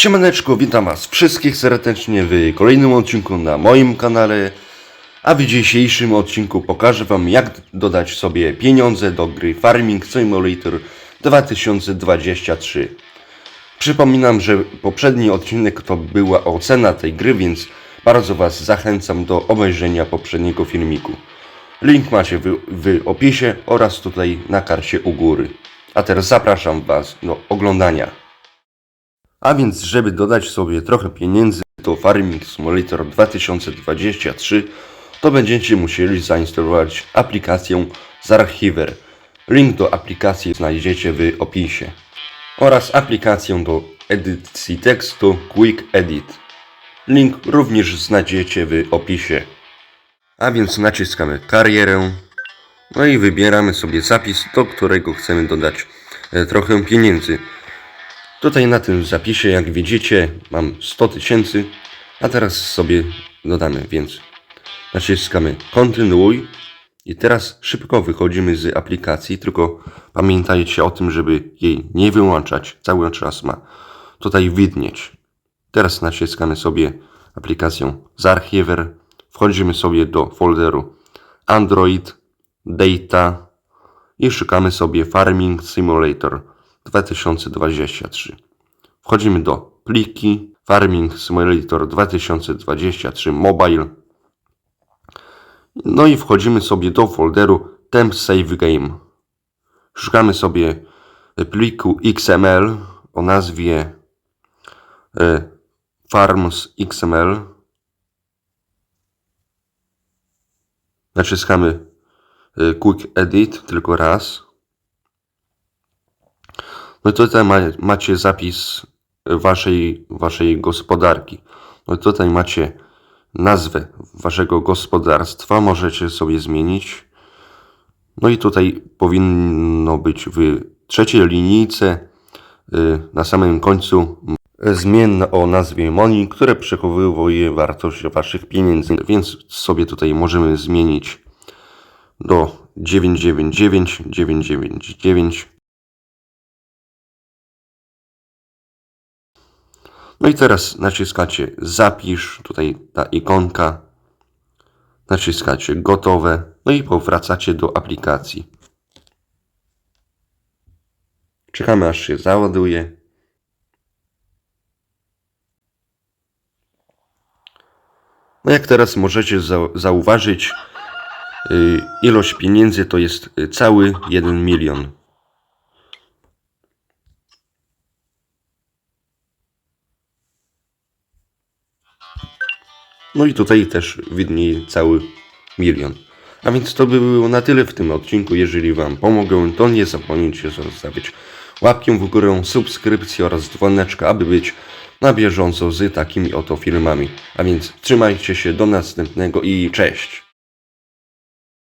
Siemaneczko, witam was wszystkich serdecznie w kolejnym odcinku na moim kanale. A w dzisiejszym odcinku pokażę wam jak dodać sobie pieniądze do gry Farming Simulator 2023. Przypominam, że poprzedni odcinek to była ocena tej gry, więc bardzo was zachęcam do obejrzenia poprzedniego filmiku. Link macie w, w opisie oraz tutaj na karcie u góry. A teraz zapraszam was do oglądania. A więc, żeby dodać sobie trochę pieniędzy do Farming Simulator 2023, to będziecie musieli zainstalować aplikację Zarchiver. Link do aplikacji znajdziecie w opisie. Oraz aplikację do edycji tekstu Quick Edit. Link również znajdziecie w opisie. A więc naciskamy karierę. No i wybieramy sobie zapis, do którego chcemy dodać e, trochę pieniędzy. Tutaj na tym zapisie, jak widzicie, mam 100 tysięcy, a teraz sobie dodamy, więc naciskamy kontynuuj i teraz szybko wychodzimy z aplikacji, tylko pamiętajcie o tym, żeby jej nie wyłączać, cały czas ma tutaj widnieć. Teraz naciskamy sobie aplikację Zarchiver, wchodzimy sobie do folderu Android, Data i szukamy sobie Farming Simulator 2023. Wchodzimy do pliki Farming Simulator 2023 Mobile. No i wchodzimy sobie do folderu Temp Save Game. Szukamy sobie pliku XML o nazwie e, Farms XML. Naciskamy e, Quick Edit tylko raz. No i tutaj ma, macie zapis waszej, waszej gospodarki. No i tutaj macie nazwę waszego gospodarstwa, możecie sobie zmienić. No i tutaj powinno być w trzeciej linijce y, na samym końcu zmienne o nazwie Money, które przechowuje wartość waszych pieniędzy. Więc sobie tutaj możemy zmienić do 999 999 No i teraz naciskacie zapisz, tutaj ta ikonka, naciskacie gotowe, no i powracacie do aplikacji. Czekamy aż się załaduje. No jak teraz możecie zau- zauważyć, y, ilość pieniędzy to jest y, cały 1 milion. No i tutaj też widnieje cały milion. A więc to by było na tyle w tym odcinku. Jeżeli Wam pomogę, to nie zapomnijcie zostawić łapkę w górę, subskrypcję oraz dzwoneczka, aby być na bieżąco z takimi oto filmami. A więc trzymajcie się, do następnego i cześć!